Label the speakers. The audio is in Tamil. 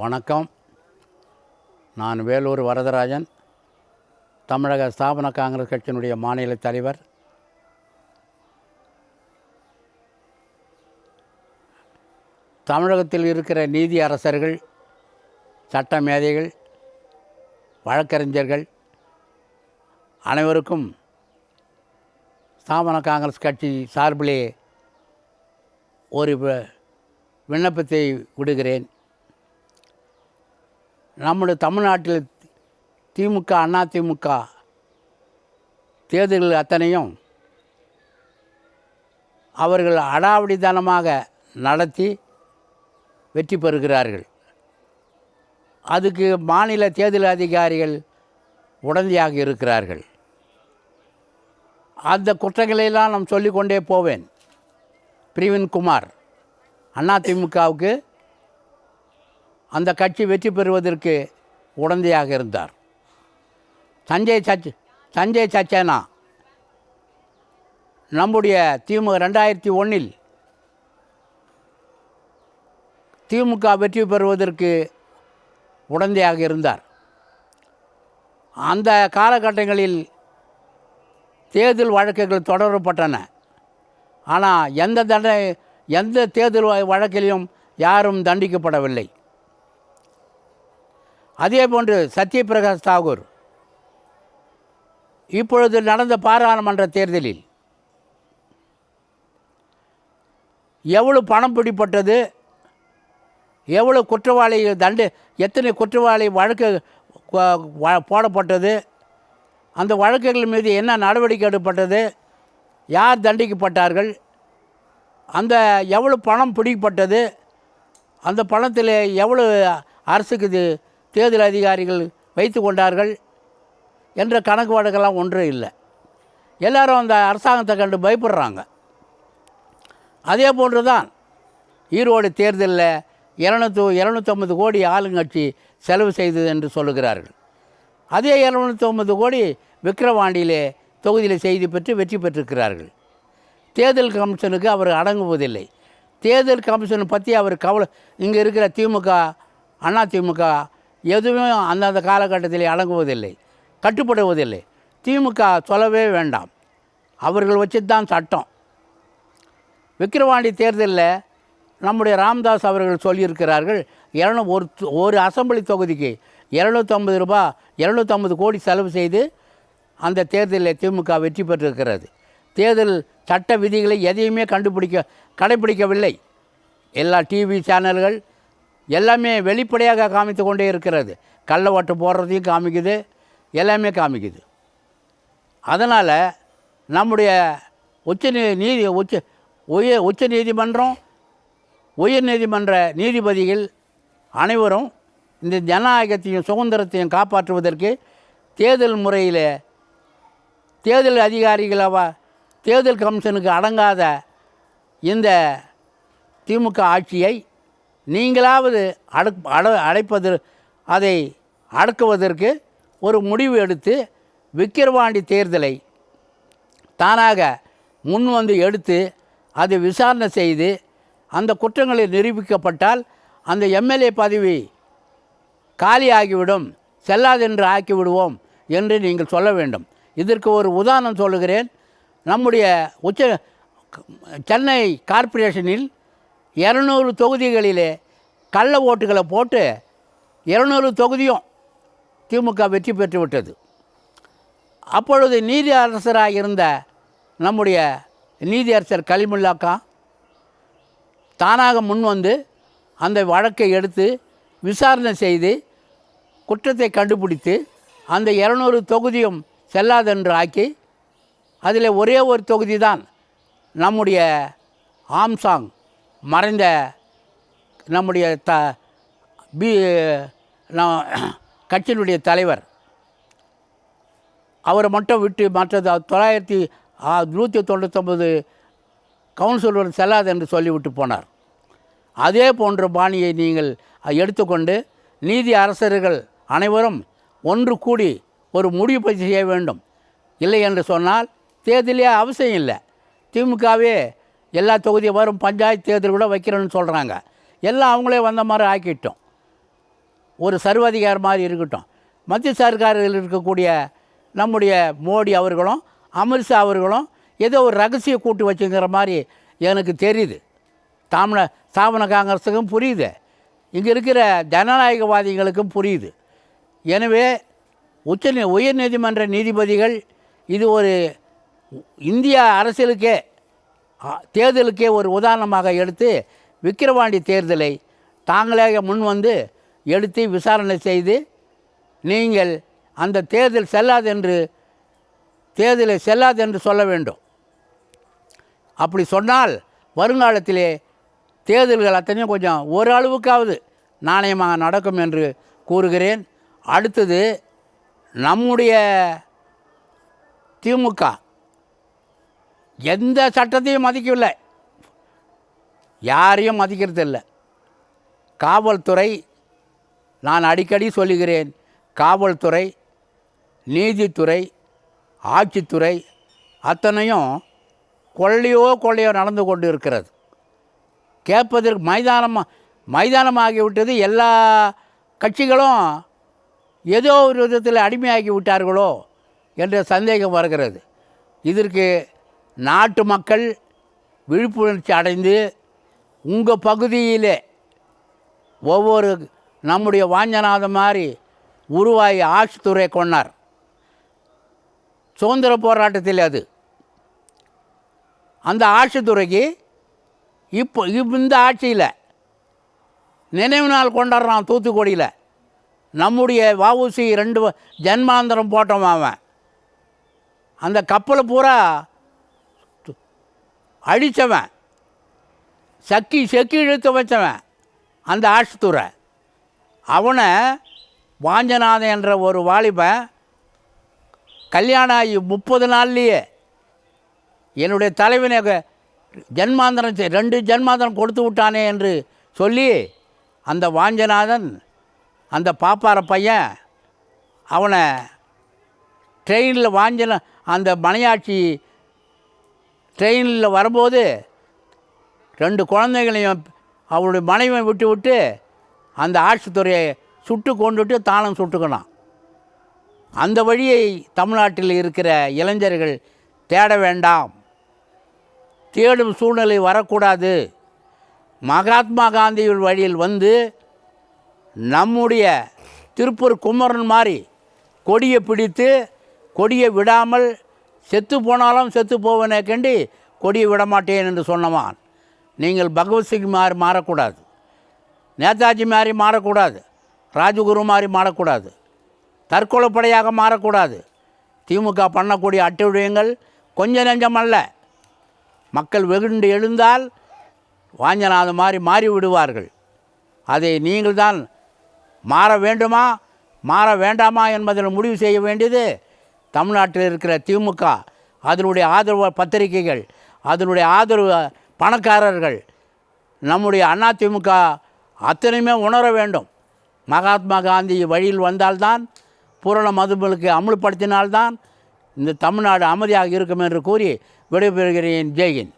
Speaker 1: வணக்கம். நான் வேலூர் வரதராஜன். தமிழக ஸ்தாபன காங்கிரஸ் கட்சியினுடைய மாநில தலைவர். தமிழகத்தில் இருக்கிற நீதி அரசர்கள் சட்ட மேதைகள் வழக்கறிஞர்கள் அனைவருக்கும் ஸ்தாபன காங்கிரஸ் கட்சி சார்பிலே ஒரு விண்ணப்பத்தை விடுகிறேன். நம்முடைய தமிழ்நாட்டில் திமுக அண்ணா திமுக தேர்தல்கள் அத்தனையும் அவர்கள் அடாவடித்தனமாக நடத்தி வெற்றி பெறுகிறார்கள். அதுக்கு மாநில தேர்தல் அதிகாரிகள் உடந்தையாக இருக்கிறார்கள். அந்த குற்றங்களையெல்லாம் நான் சொல்லிக்கொண்டே போவேன். பிரவீன் குமார் அதிமுகவுக்கு அந்த கட்சி வெற்றி பெறுவதற்கு உடந்தையாக இருந்தார். சஞ்சய் சச் சஞ்சய் சச்சேனா நம்முடைய திமுக ரெண்டாயிரத்தி ஒன்றில் திமுக வெற்றி பெறுவதற்கு உடந்தையாக இருந்தார். அந்த காலகட்டங்களில் தேர்தல் வழக்குகள் தொடரப்பட்டன. ஆனால் எந்த தண்டனை எந்த தேர்தல் வ- வழக்கிலையும் யாரும் தண்டிக்கப்படவில்லை. அதே போன்று சத்யபிரகாஷ் தாகூர். இப்பொழுது நடந்த பாராளுமன்ற தேர்தலில் எவ்வளவு பணம் பிடிப்பட்டது எவ்வளோ குற்றவாளி தண்டு எத்தனை குற்றவாளி வழக்கு போடப்பட்டது? அந்த வழக்குகள் மீது என்ன நடவடிக்கை எடுக்கப்பட்டது? யார் தண்டிக்கப்பட்டார்கள்? அந்த எவ்வளோ பணம் பிடிக்கப்பட்டது அந்த பணத்தில் எவ்வளோ அரசுக்கு இது தேர்தல் அதிகாரிகள் வைத்து கொண்டார்கள் என்ற கணக்கு வழக்கெல்லாம் ஒன்றும் இல்லை. எல்லாரும் அந்த அரசாங்கத்தை கண்டு பயப்படுறாங்க. அதே போன்று தான் ஈரோடு தேர்தலில் இரநூத்து இரநூத்தொம்பது கோடி ஆளுங்கட்சி செலவு செய்தது என்று சொல்லுகிறார்கள். அதே இரநூத்தொம்பது கோடி விக்கிரவாண்டியிலே தொகுதியில் செய்தி பெற்று வெற்றி பெற்றிருக்கிறார்கள். தேர்தல் கமிஷனுக்கு அவர் அடங்குவதில்லை. தேர்தல் கமிஷன் பற்றி அவர் கவலை இங்கே இருக்கிற திமுக அண்ணா திமுக எதுவுமே அந்தந்த காலகட்டத்தில் அடங்குவதில்லை கட்டுப்படுவதில்லை. திமுக சொல்லவே வேண்டாம். அவர்கள் வச்சு தான் சட்டம். விக்கிரவாண்டி தேர்தலில் நம்முடைய ராம்தாஸ் அவர்கள் சொல்லியிருக்கிறார்கள் இரநூ ஒரு ஒரு அசெம்பிளி தொகுதிக்கு இரநூத்தம்பது ரூபா இரநூத்தம்பது கோடி செலவு செய்து அந்த தேர்தலில் திமுக வெற்றி பெற்றிருக்கிறது. தேர்தல் சட்ட விதிகளை எதையுமே கண்டுபிடிக்க கடைபிடிக்கவில்லை. எல்லா டிவி சேனல்கள் எல்லாமே வெளிப்படையாக காமித்து கொண்டே இருக்கிறது. கள்ள ஓட்டு போடுறதையும் காமிக்குது எல்லாமே காமிக்குது. அதனால் நம்முடைய உச்ச நீ- நீதி உச்ச உயர் உச்ச நீதிமன்றம் உயர் நீதிமன்ற நீதிபதிகள் அனைவரும் இந்த ஜனநாயகத்தையும் சுதந்திரத்தையும் காப்பாற்றுவதற்கு தேர்தல் முறையில் தேர்தல் அதிகாரிகளவா தேர்தல் கமிஷனுக்கு அடங்காத இந்த திமுக ஆட்சியை நீங்களாவது அடக் அட அடைப்பது அதை அடக்குவதற்கு ஒரு முடிவு எடுத்து விக்கிரவாண்டி தேர்தலை தானாக முன் வந்து எடுத்து அதை விசாரணை செய்து அந்த குற்றங்களில் நிரூபிக்கப்பட்டால் அந்த எம்எல்ஏ பதவி காலியாகிவிடும் செல்லாதென்று ஆக்கிவிடுவோம் என்று நீங்கள் சொல்ல வேண்டும். இதற்கு ஒரு உதாரணம் சொல்லுகிறேன். நம்முடைய உச்ச சென்னை கார்ப்பரேஷனில் இரநூறு தொகுதிகளிலே கள்ள ஓட்டுகளை போட்டு இரநூறு தொகுதியும் திமுக வெற்றி பெற்று விட்டது அப்பொழுது நீதி அரசராக இருந்த நம்முடைய நீதியரசர் கலிமுல்லாக்கா தானாக முன் வந்து அந்த வழக்கை எடுத்து விசாரணை செய்து குற்றத்தை கண்டுபிடித்து அந்த இரநூறு தொகுதியும் செல்லாதென்று ஆக்கி அதில் ஒரே ஒரு தொகுதி தான் நம்முடைய ஆம்சாங் மறைந்த நம்முடைய த பி நம் கட்சியினுடைய தலைவர். அவரை மட்டும் விட்டு மற்றது தொள்ளாயிரத்தி நூற்றி தொண்ணூத்தொம்பது கவுன்சிலர் செல்லாது என்று சொல்லிவிட்டு போனார். அதே போன்ற பாணியை நீங்கள் எடுத்துக்கொண்டு நீதி அரசர்கள் அனைவரும் ஒன்று கூடி ஒரு முடிவு பயிற்சி செய்ய வேண்டும். இல்லை என்று சொன்னால் தேர்தலே அவசியம் இல்லை. திமுகவே எல்லா தொகுதியும் வரும் பஞ்சாயத்து தேர்தல் கூட வைக்கிறேன்னு சொல்கிறாங்க எல்லாம் அவங்களே வந்த மாதிரி ஆக்கிட்டோம். ஒரு சர்வாதிகாரம் மாதிரி இருக்கட்டும். மத்திய சர்க்காரில் இருக்கக்கூடிய நம்முடைய மோடி அவர்களும் அமித்ஷா அவர்களும் ஏதோ ஒரு ரகசிய கூட்டு வச்சுங்கிற மாதிரி எனக்கு தெரியுது. தாமன ஸ்தாபன காங்கிரஸுக்கும் புரியுது. இங்கே இருக்கிற ஜனநாயகவாதிகளுக்கும் புரியுது. எனவே உச்ச நீ- உயர்நீதிமன்ற நீதிபதிகள் இது ஒரு இந்தியா அரசியலுக்கே தேர்தலுக்கே ஒரு உதாரணமாக எடுத்து விக்கிரவாண்டி தேர்தலை தாங்களே முன் வந்து எடுத்து விசாரணை செய்து நீங்கள் அந்த தேர்தல் செல்லாது என்று தேர்தலை செல்லாது என்று சொல்ல வேண்டும். அப்படி சொன்னால் வருங்காலத்திலே தேர்தல்கள் அத்தனையும் கொஞ்சம் ஓரளவுக்காவது நாணயமாக நடக்கும் என்று கூறுகிறேன். அடுத்தது நம்முடைய திமுக எந்த சட்டத்தையும் மதிக்கவில்லை. யாரையும் மதிக்கிறது இல்லை காவல்துறை நான் அடிக்கடி சொல்லுகிறேன் காவல்துறை நீதித்துறை ஆட்சித்துறை அத்தனையும் கொள்ளையோ கொள்ளையோ நடந்து கொண்டு இருக்கிறது கேட்பதற்கு மைதானமாக மைதானமாகிவிட்டது. எல்லா கட்சிகளும் ஏதோ ஒரு விதத்தில் அடிமையாகி விட்டார்களோ என்ற சந்தேகம் வருகிறது. இதற்கு நாட்டு மக்கள் விழிப்புணர்ச்சி அடைந்து உங்கள் பகுதியிலே ஒவ்வொரு நம்முடைய வாஞ்சநாத மாதிரி உருவாகி ஆட்சித்துறை கொண்டார். சுதந்திர போராட்டத்தில் அது. அந்த ஆட்சித்துறைக்கு இப்போ இந்த ஆட்சியில் நினைவு நாள் கொண்டாடுறான் தூத்துக்குடியில். நம்முடைய வவுசி ரெண்டு வ- ஜன்மாந்தரம் போட்டோம் அவன். அந்த கப்பலை பூரா அழிச்சவன். சக்கி செக்கி இழுத்து வச்சவன். அந்த ஆஷ்துரை அவனை வாஞ்சநாதன் என்ற ஒரு வாலிபன் கல்யாணம் ஆகி முப்பது நாள்லேயே என்னுடைய தலைவனை க- ஜன்மாந்தரம் ரெண்டு ஜன்மாந்தரம் கொடுத்து விட்டானே என்று சொல்லி அந்த வாஞ்சநாதன் அந்த பாப்பார பையன் அவனை ட்ரெயினில் வாஞ்சன அந்த மனையாட்சி ட்ரெயினில் வரும்போது ரெண்டு குழந்தைகளையும் அவருடைய மனைவியை விட்டு விட்டு அந்த ஆட்சித்துறையை சுட்டு கொண்டுட்டு தானும் சுட்டுக்கணும். அந்த வழியை தமிழ்நாட்டில் இருக்கிற இளைஞர்கள் தேட வேண்டாம். தேடும் சூழ்நிலை வரக்கூடாது. மகாத்மா காந்தியின் வழியில் வந்து நம்முடைய திருப்பூர் குமரன் மாதிரி கொடியை பிடித்து கொடியை விடாமல் செத்து போனாலும் செத்து போவனே கண்டி கொடியை விட மாட்டேன் என்று சொன்னவான். நீங்கள் பகவத்சிங் மாதிரி மாறக்கூடாது. நேதாஜி மாதிரி மாறக்கூடாது. ராஜகுரு மாதிரி மாறக்கூடாது. தற்கொலைப்படையாக மாறக்கூடாது. திமுக பண்ணக்கூடிய அட்டுழியங்கள் கொஞ்ச நெஞ்சமல்ல மக்கள் வெகுண்டு எழுந்தால் வாஞ்சநாத மாதிரி மாறி விடுவார்கள். அதை நீங்கள் தான் மாற வேண்டுமா மாற வேண்டாமா என்பதில் முடிவு செய்ய வேண்டியது தமிழ்நாட்டில் இருக்கிற திமுக அதனுடைய ஆதரவு பத்திரிகைகள் அதனுடைய ஆதரவு பணக்காரர்கள் நம்முடைய அண்ணா திமுக அத்தனையுமே உணர வேண்டும். மகாத்மா காந்தி வழியில் வந்தால்தான் பூரண மதுமலுக்கு அமுல்படுத்தினால்தான் இந்த தமிழ்நாடு அமைதியாக இருக்கும் என்று கூறி விடைபெறுகிறேன். ஜெய்ஹிந்த்.